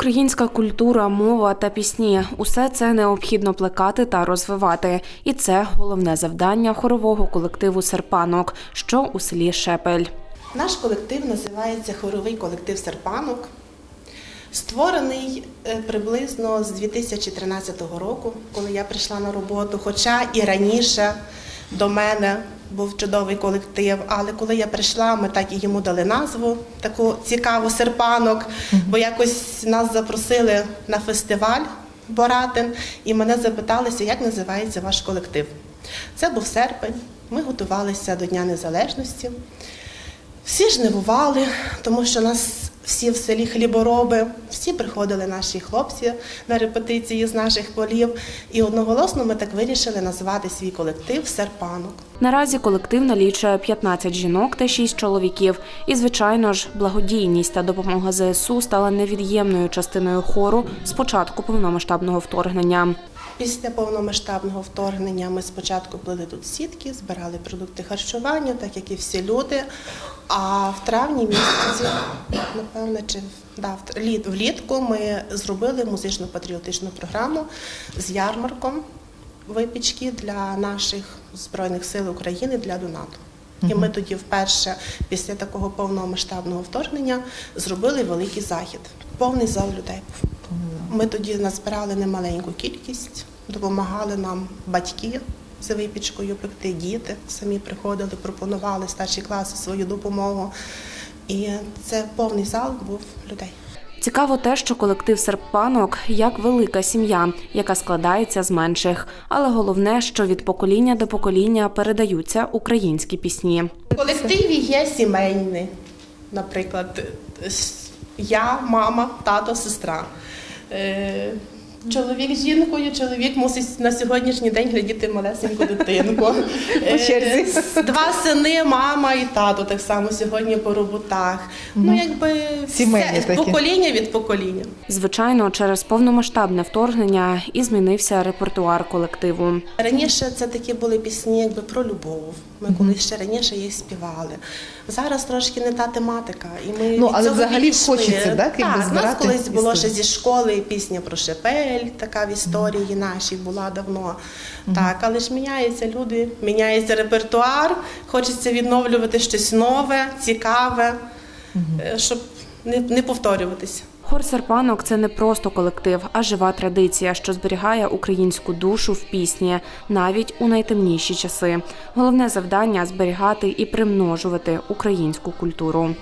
Українська культура, мова та пісні усе це необхідно плекати та розвивати. І це головне завдання хорового колективу Серпанок, що у селі Шепель. Наш колектив називається Хоровий колектив Серпанок. Створений е, приблизно з 2013 року, коли я прийшла на роботу. Хоча і раніше до мене був чудовий колектив, але коли я прийшла, ми так і йому дали назву, таку цікаву серпанок, бо якось нас запросили на фестиваль Боратин, і мене запиталися, як називається ваш колектив. Це був серпень. Ми готувалися до Дня Незалежності. Всі ж жнивували, тому що нас всі в селі хлібороби, всі приходили наші хлопці на репетиції з наших полів. І одноголосно ми так вирішили назвати свій колектив Серпанок. Наразі колектив налічує 15 жінок та 6 чоловіків. І, звичайно ж, благодійність та допомога ЗСУ стала невід'ємною частиною хору з початку повномасштабного вторгнення. Після повномасштабного вторгнення ми спочатку плели тут сітки, збирали продукти харчування, так як і всі люди. А в травні місяці, напевне, чи да, влітку ми зробили музично-патріотичну програму з ярмарком випічки для наших збройних сил України для донату. І ми тоді вперше, після такого повномасштабного вторгнення, зробили великий захід. Повний зал людей. Ми тоді назбирали немаленьку кількість, допомагали нам батьки за випічкою пекти, діти самі приходили, пропонували старші класи свою допомогу. І це повний зал був людей. Цікаво те, що колектив серпанок як велика сім'я, яка складається з менших. Але головне, що від покоління до покоління передаються українські пісні. В колективі є сімейні, наприклад, я, мама, тато, сестра. Чоловік з жінкою, чоловік мусить на сьогоднішній день глядіти малесеньку дитинку. Е, черзі. Два сини, мама і тато так само сьогодні по роботах. Ну, якби все, покоління від покоління. Звичайно, через повномасштабне вторгнення і змінився репертуар колективу. Раніше це такі були пісні якби про любов. Ми колись ще раніше їх співали. Зараз трошки не та тематика. І ми Ну, від але цього взагалі хочеться, так, якби Так, у нас колись було ще зі школи пісня про Шепель, така в історії нашій була давно. Так, але ж міняються люди, міняється репертуар, хочеться відновлювати щось нове, цікаве, е, щоб не, не повторюватися. Хор серпанок це не просто колектив, а жива традиція, що зберігає українську душу в пісні навіть у найтемніші часи. Головне завдання зберігати і примножувати українську культуру.